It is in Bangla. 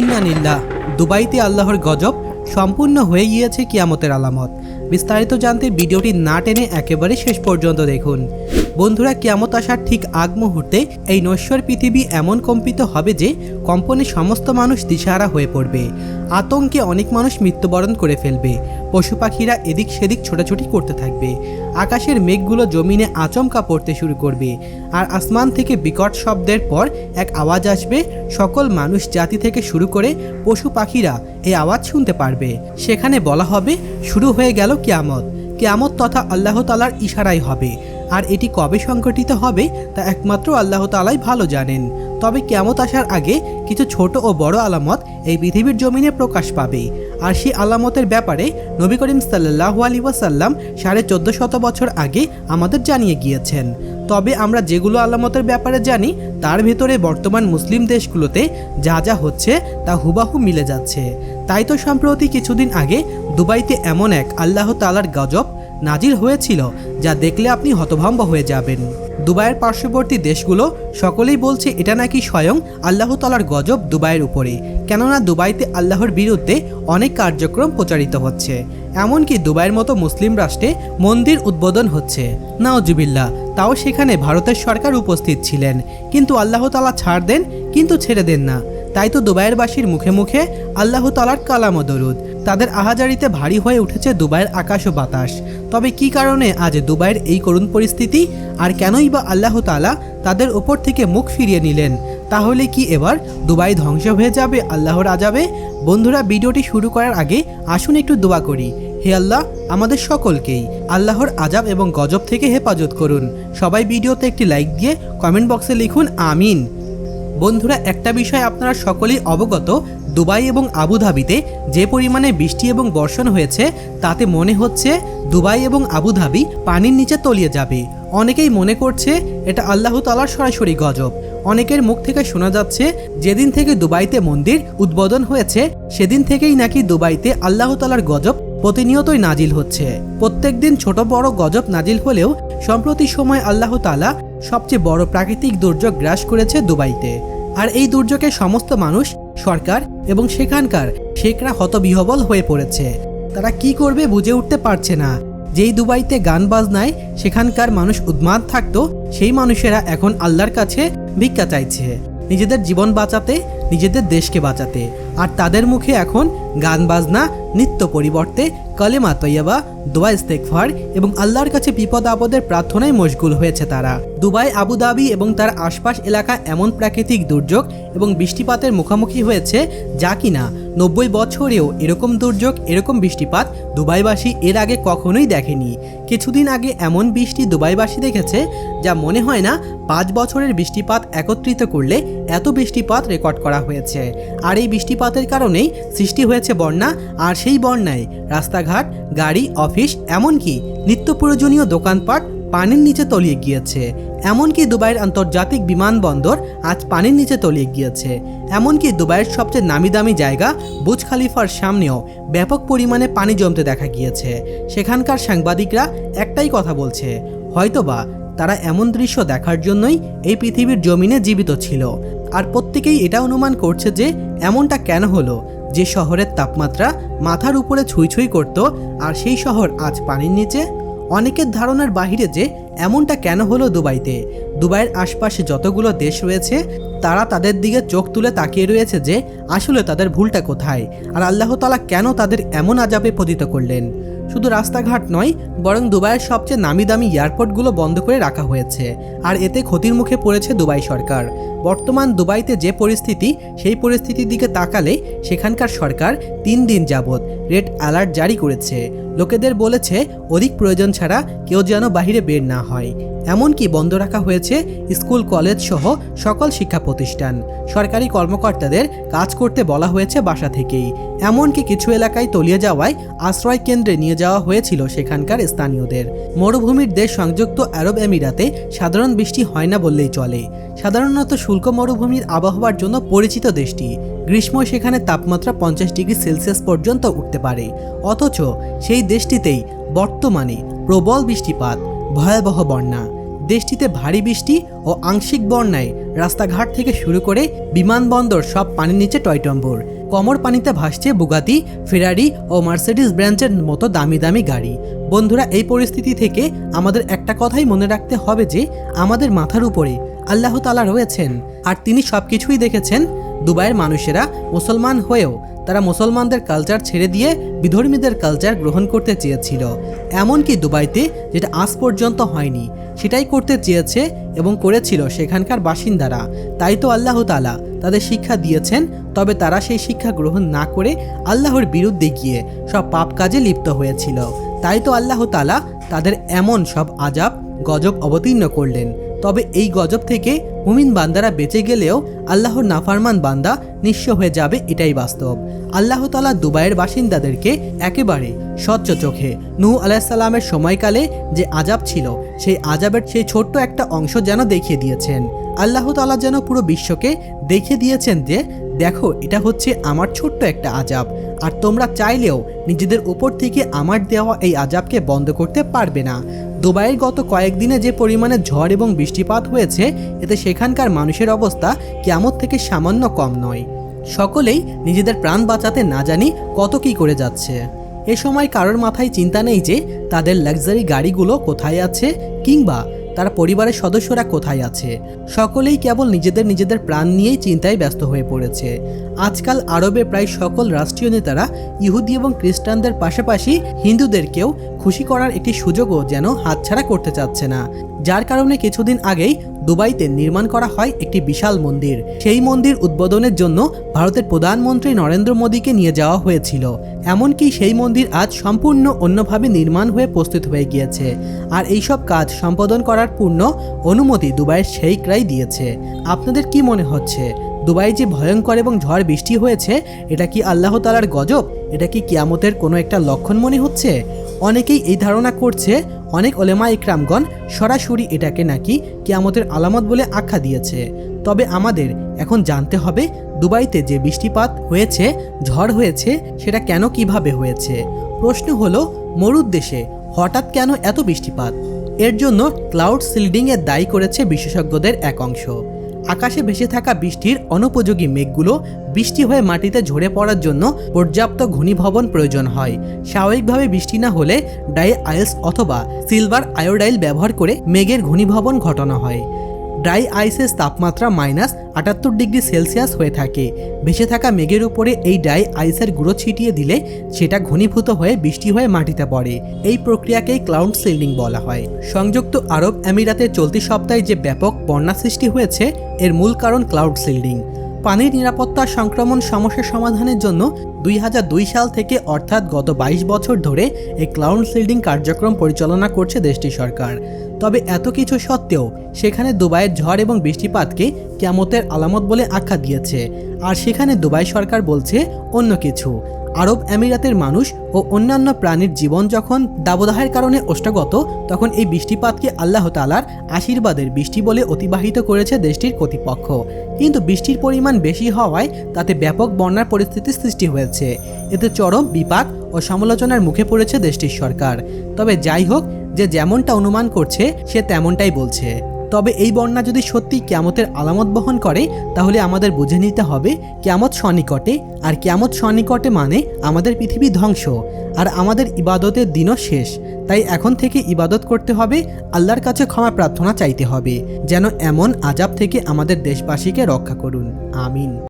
ইন্নানিল্লাহ দুবাইতে আল্লাহর গজব সম্পূর্ণ হয়ে গিয়েছে কিয়ামতের আলামত। বিস্তারিত জানতে ভিডিওটি না টেনে একেবারে শেষ পর্যন্ত দেখুন। বন্ধুরা, কিয়ামত আসার ঠিক আগ মুহূর্তে এই নশ্বর পৃথিবী এমন কম্পিত হবে যে কম্পনে সমস্ত মানুষ দিশাহারা হয়ে পড়বে। আতঙ্কে অনেক মানুষ মৃত্যুবরণ করে ফেলবে। পশু পাখিরা এদিক সেদিক ছোটাছুটি করতে থাকবে। আকাশের মেঘগুলো জমিনে আচমকা পড়তে শুরু করবে। আর আসমান থেকে বিকট শব্দের পর এক আওয়াজ আসবে। সকল মানুষ জাতি থেকে শুরু করে পশু পাখিরা এই আওয়াজ শুনতে পারবে। সেখানে বলা হবে, শুরু হয়ে গেল কেয়ামত। কেয়ামত তথা আল্লাহ তালার ইশারাই হবে। আর এটি কবে সংঘটিত হবে তা একমাত্র আল্লাহ তালাই ভালো জানেন। তবে কেমত আসার আগে কিছু ছোট ও বড় আলামত এই পৃথিবীর জমিনে প্রকাশ পাবে। আর সেই আলামতের ব্যাপারে নবী করিম সাল্লাহু আলী ওয়াসাল্লাম সাড়ে চোদ্দ শত বছর আগে আমাদের জানিয়ে গিয়েছেন। তবে আমরা যেগুলো আলামতের ব্যাপারে জানি, তার ভেতরে বর্তমান মুসলিম দেশগুলোতে যা যা হচ্ছে তা হুবাহু মিলে যাচ্ছে। তাই তো সম্প্রতি কিছুদিন আগে দুবাইতে এমন এক আল্লাহ তালার গজব নাজির হয়েছিল, যা দেখলে আপনি হতভম্ব হয়ে যাবেন। দুবাইয়ের পার্শ্ববর্তী দেশগুলো সকলেই বলছে, এটা নাকি স্বয়ং আল্লাহ তালার গজব দুবাইয়ের উপরে। কেননা দুবাইতে আল্লাহর বিরুদ্ধে অনেক কার্যক্রম প্রচারিত হচ্ছে। এমনকি দুবাইয়ের মতো মুসলিম রাষ্ট্রে মন্দির উদ্বোধন হচ্ছে। নাওজুবিল্লা তাও সেখানে ভারতের সরকার উপস্থিত ছিলেন। কিন্তু আল্লাহ তালা ছাড় দেন, কিন্তু ছেড়ে দেন না। তাই তো দুবাইয়ের বাসীর মুখে মুখে আল্লাহ তালার কালাম দরুদ। তাদের আহাজারিতে ভারী হয়ে উঠেছে দুবাইয়ের আকাশ ও বাতাস। তবে কি কারণে আজ দুবাইয়ের এই করুণ পরিস্থিতি? আর কেনই বা আল্লাহ তালা তাদের ওপর থেকে মুখ ফিরিয়ে নিলেন? তাহলে কি এবার দুবাই ধ্বংস হয়ে যাবে আল্লাহর আজাবে বন্ধুরা, ভিডিওটি শুরু করার আগে আসুন একটু দোয়া করি। হে আল্লাহ, আমাদের সকলকেই আল্লাহর আজাব এবং গজব থেকে হেফাজত করুন। সবাই ভিডিওতে একটি লাইক দিয়ে কমেন্ট বক্সে লিখুন, আমিন। বন্ধুরা, একটা বিষয় আপনারা সকলেই অবগত। দুবাই এবং আবুধাবিতে যে পরিমাণে বৃষ্টি এবং বর্ষণ হয়েছে, তাতে মনে হচ্ছে দুবাই এবং আবুধাবি পানির নিচে তলিয়ে যাবে। অনেকেই মনে করছে এটা আল্লাহ তালার সরাসরি গজব। অনেকের মুখ থেকে শোনা যাচ্ছে, যেদিন থেকে দুবাইতে মন্দির উদ্বোধন হয়েছে, সেদিন থেকেই নাকি দুবাইতে আল্লাহ তালার গজব প্রতিনিয়তই নাজিল হচ্ছে। প্রত্যেকদিন ছোট বড় গজব নাজিল হলেও সম্প্রতি সময় আল্লাহ তালা সবচেয়ে বড় প্রাকৃতিক দুর্যোগ গ্রাস করেছে দুবাইতে। আর এই দুর্যোগে সমস্ত মানুষ, সরকার এবং সেখানকার শেখরা হতবিহবল হয়ে পড়েছে। তারা কি করবে বুঝে উঠতে পারছে না। যেই দুবাইতে গান বাজনায় সেখানকার মানুষ উদ্মাদ থাকতো, সেই মানুষেরা এখন আল্লাহর কাছে ভিক্ষা চাইছে। নিজেদের জীবন বাঁচাতে, নিজেদের দেশকে বাঁচাতে। আর তাদের মুখে এখন গান বাজনা, নিত্য পরিবর্তে, কলেমা তৈয়বা, দোয়া ইস্তেকফার এবং আল্লাহর কাছে বিপদ আপদের প্রার্থনায় মশগুল হয়েছে তারা। দুবাই, আবুধাবি এবং তার আশপাশ এলাকা এমন প্রাকৃতিক দুর্যোগ এবং বৃষ্টিপাতের মুখোমুখি হয়েছে যা কিনা নব্বই বছরেও এরকম দুর্যোগ, এরকম বৃষ্টিপাত দুবাইবাসী এর আগে কখনোই দেখেনি। কিছুদিন আগে এমন বৃষ্টি দুবাইবাসী দেখেছে, যা মনে হয় না পাঁচ বছরের বৃষ্টিপাত একত্রিত করলে এত বৃষ্টিপাত রেকর্ড করা হয়েছে। আর এই বৃষ্টিপাতের কারণেই সৃষ্টি হয়েছে বন্যা, আর সেই বন্যায় রাস্তাঘাট, গাড়ি, অফিস, এমনকি নিত্য প্রয়োজনীয় দোকানপাট পানির নিচে তলিয়ে গিয়েছে। এমনকি দুবাইয়ের আন্তর্জাতিক বিমানবন্দর আজ পানির নিচে তলিয়ে গিয়েছে। এমনকি দুবাইয়ের সবচেয়ে নামি দামি জায়গা বুজ খালিফার সামনেও ব্যাপক পরিমাণে পানি জমতে দেখা গিয়েছে। সেখানকার সাংবাদিকরা একটাই কথা বলছে, হয়তোবা তারা এমন দৃশ্য দেখার জন্যই এই পৃথিবীর জমিনে জীবিত ছিল। আর প্রত্যেকেই এটা অনুমান করছে যে এমনটা কেন হলো? যে শহরের তাপমাত্রা মাথার উপরে ছুঁই ছুঁই করতো, আর সেই শহর আজ পানির নিচে অনেকের ধারণার বাহিরে যে এমনটা কেন হলো দুবাইতে? দুবাইয়ের আশপাশে যতগুলো দেশ রয়েছে, তারা তাদের দিকে চোখ তুলে তাকিয়ে রয়েছে যে আসলে তাদের ভুলটা কোথায় আর আল্লাহ তালা কেন তাদের এমন আজাবে পতিত করলেন। শুধু রাস্তাঘাট নয়, বরং দুবাইয়ের সবচেয়ে নামি দামি এয়ারপোর্টগুলো বন্ধ করে রাখা হয়েছে আর এতে ক্ষতির মুখে পড়েছে দুবাই সরকার। বর্তমান দুবাইতে যে পরিস্থিতি, সেই পরিস্থিতির দিকে তাকালে সেখানকার সরকার তিন দিন যাবৎ রেড অ্যালার্ট জারি করেছে। লোকেদের বলেছে, অধিক প্রয়োজন ছাড়া কেউ যেন বাহিরে বের না হয়। এমনকি বন্ধ রাখা হয়েছে স্কুল, কলেজ সহ সকল শিক্ষা প্রতিষ্ঠান। সরকারি কর্মকর্তাদের কাজ করতে বলা হয়েছে বাসা থেকেই। এমনকি কিছু এলাকায় তলিয়ে যাওয়ায় আশ্রয় কেন্দ্রে নিয়ে যাওয়া হয়েছিল সেখানকার স্থানীয়দের। মরুভূমির দেশ সংযুক্ত আরব এমিরাতে সাধারণ বৃষ্টি হয় না বললেই চলে। সাধারণত শুল্ক মরুভূমির আবহাওয়ার জন্য পরিচিত দেশটি। গ্রীষ্ম সেখানে তাপমাত্রা পঞ্চাশ ডিগ্রি সেলসিয়াস পর্যন্ত উঠতে পারে। অথচ সেই দেশটিতেই বর্তমানে প্রবল বৃষ্টিপাত। ভয়াবহ বন্যা। দেশটিতে ভারী বৃষ্টি ও আংশিক বন্যায় রাস্তাঘাট থেকে শুরু করে বিমানবন্দর সব পানির নিচে টয়টম্বুর। কমর পানিতে ভাসছে বুগাতি, ফেরারি ও মার্সিডিস ব্র্যান্ডের মতো দামি দামি গাড়ি। বন্ধুরা, এই পরিস্থিতি থেকে আমাদের একটা কথাই মনে রাখতে হবে যে, আমাদের মাথার উপরে আল্লাহ তালা রয়েছেন। আর তিনি সব কিছুই দেখেছেন। দুবাইয়ের মানুষেরা মুসলমান হয়েও তারা মুসলমানদের কালচার ছেড়ে দিয়ে বিধর্মীদের কালচার গ্রহণ করতে চেয়েছিল। এমনকি দুবাইতে, যেটা আজ পর্যন্ত হয়নি, সেটাই করতে চেয়েছে এবং করেছিল সেখানকার বাসিন্দারা। তাই তো আল্লাহ তালা তাদের শিক্ষা দিয়েছেন, তবে তারা সেই শিক্ষা গ্রহণ না করে আল্লাহর বিরুদ্ধে গিয়ে সব পাপ কাজে লিপ্ত হয়েছিল। তাই তো আল্লাহ তালা তাদের এমন সব আজাব গজব অবতীর্ণ করলেন। তবে এই গজব থেকে মুমিন বান্দারা বেঁচে গেলেও আল্লাহর নাফারমান বান্দা নিঃস্ব হয়ে যাবে এটাই বাস্তব। আল্লাহ তালা দুবাইয়ের বাসিন্দাদেরকে একেবারে স্বচ্ছ চোখে। নূহ আলাইসাল্লামের সময়কালে যে আজাব ছিল, সেই আজাবের সেই ছোট্ট একটা অংশ যেন দেখিয়ে দিয়েছেন। আল্লাহ তালা যেন পুরো বিশ্বকে দেখিয়ে দিয়েছেন যে, দেখো, এটা হচ্ছে আমার ছোট্ট একটা আজাব আর তোমরা চাইলেও নিজেদের উপর থেকে আমার দেওয়া এই আজাবকে বন্ধ করতে পারবে না। দুবাইয়ের গত কয়েকদিনে যে পরিমাণে ঝড় এবং বৃষ্টিপাত হয়েছে, এতে সেখানকার মানুষের অবস্থা কেমন থেকে সামান্য কম নয়। সকলেই নিজেদের প্রাণ বাঁচাতে না জানি কত কি করে যাচ্ছে। এ সময় কারোর মাথায় চিন্তা নেই যে তাদের লাক্সারি গাড়িগুলো কোথায় আছে কিংবা তার পরিবারের সদস্যরা কোথায় আছে? সকলেই কেবল নিজেদের নিজেদের প্রাণ নিয়েই চিন্তায় ব্যস্ত হয়ে পড়েছে। আজকাল আরবে প্রায় সকল রাষ্ট্রীয় নেতারা ইহুদি এবং খ্রিস্টানদের পাশাপাশি হিন্দুদেরকেও খুশি করার একটি সুযোগও যেন হাতছাড়া করতে চাচ্ছে না। যার কারণে কিছুদিন আগেই দুবাইতে নির্মাণ করা হয় একটি বিশাল মন্দির। সেই মন্দির উদ্বোধনের জন্য ভারতের প্রধানমন্ত্রী নরেন্দ্র মোদীকে নিয়ে যাওয়া হয়েছিল। এমনকি সেই মন্দির আজ সম্পূর্ণ অন্যভাবে নির্মাণ হয়ে প্রস্তুত হয়ে গিয়েছে। আর এইসব কাজ সম্পাদন করার পূর্ণ অনুমতি দুবাইয়ের সেইকরাই দিয়েছে। আপনাদের কি মনে হচ্ছে? দুবাই যে ভয়ঙ্কর এবং ঝড় বৃষ্টি হয়েছে, এটা কি আল্লাহ তালার গজব? এটা কি কিয়ামতের কোনো একটা লক্ষণ মনে হচ্ছে? অনেকেই এই ধারণা করছে, অনেক ওলেমা ইকরামগণ সরাসরি এটাকে নাকি কিয়ামতের আলামত বলে আখ্যা দিয়েছে। তবে আমাদের এখন জানতে হবে, দুবাইতে যে বৃষ্টিপাত হয়েছে, ঝড় হয়েছে, সেটা কেন কীভাবে হয়েছে? প্রশ্ন হলো মরুদ দেশে হঠাৎ কেন এত বৃষ্টিপাত? এর জন্য ক্লাউড সিল্ডিংয়ের দায়ী করেছে বিশেষজ্ঞদের এক অংশ। আকাশে ভেসে থাকা বৃষ্টির অনুপযোগী মেঘগুলো বৃষ্টি হয়ে মাটিতে ঝরে পড়ার জন্য পর্যাপ্ত ঘনীভবন প্রয়োজন হয়। স্বাভাবিকভাবে বৃষ্টি না হলে ডাই আয়েলস অথবা সিলভার আয়োডাইল ব্যবহার করে মেঘের ঘনীভবন ঘটানো হয়। ড্রাই আইসের তাপমাত্রা মাইনাস আটাত্তর ডিগ্রি সেলসিয়াস হয়ে থাকে। ভেসে থাকা মেঘের উপরে এই ড্রাই আইসের গুঁড়ো ছিটিয়ে দিলে সেটা ঘনীভূত হয়ে বৃষ্টি হয়ে মাটিতে পড়ে। এই প্রক্রিয়াকেই ক্লাউড সিল্ডিং বলা হয়। সংযুক্ত আরব আমিরাতে চলতি সপ্তাহে যে ব্যাপক বন্যা সৃষ্টি হয়েছে, এর মূল কারণ ক্লাউড সিল্ডিং পানির নিরাপত্তা সংক্রমণ সমস্যা সমাধানের জন্য দুই হাজার দুই সাল থেকে অর্থাৎ গত ২২ বছর ধরে এই ক্লাউড সিল্ডিং কার্যক্রম পরিচালনা করছে দেশটি সরকার। তবে এত কিছু সত্ত্বেও সেখানে দুবাইয়ের ঝড় এবং বৃষ্টিপাতকে কেমতের আলামত বলে আখ্যা দিয়েছে। আর সেখানে দুবাই সরকার বলছে অন্য কিছু। আরব আমিরাতের মানুষ ও অন্যান্য প্রাণীর জীবন যখন দাবদাহের কারণে অষ্টগত তখন এই বৃষ্টিপাতকে আল্লাহ তালার আশীর্বাদের বৃষ্টি বলে অতিবাহিত করেছে দেশটির কর্তৃপক্ষ। কিন্তু বৃষ্টির পরিমাণ বেশি হওয়ায় তাতে ব্যাপক বন্যার পরিস্থিতির সৃষ্টি হয়েছে। এতে চরম বিপাক ও সমালোচনার মুখে পড়েছে দেশটির সরকার। তবে যাই হোক যে যেমনটা অনুমান করছে, সে তেমনটাই বলছে। তবে এই বন্যা যদি সত্যি ক্যামতের আলামত বহন করে, তাহলে আমাদের বুঝে নিতে হবে, ক্যামত সনিকটে আর ক্যামত সনিকটে মানে আমাদের পৃথিবী ধ্বংস, আর আমাদের ইবাদতের দিনও শেষ। তাই এখন থেকে ইবাদত করতে হবে, আল্লাহর কাছে ক্ষমা প্রার্থনা চাইতে হবে, যেন এমন আজাব থেকে আমাদের দেশবাসীকে রক্ষা করুন। আমিন।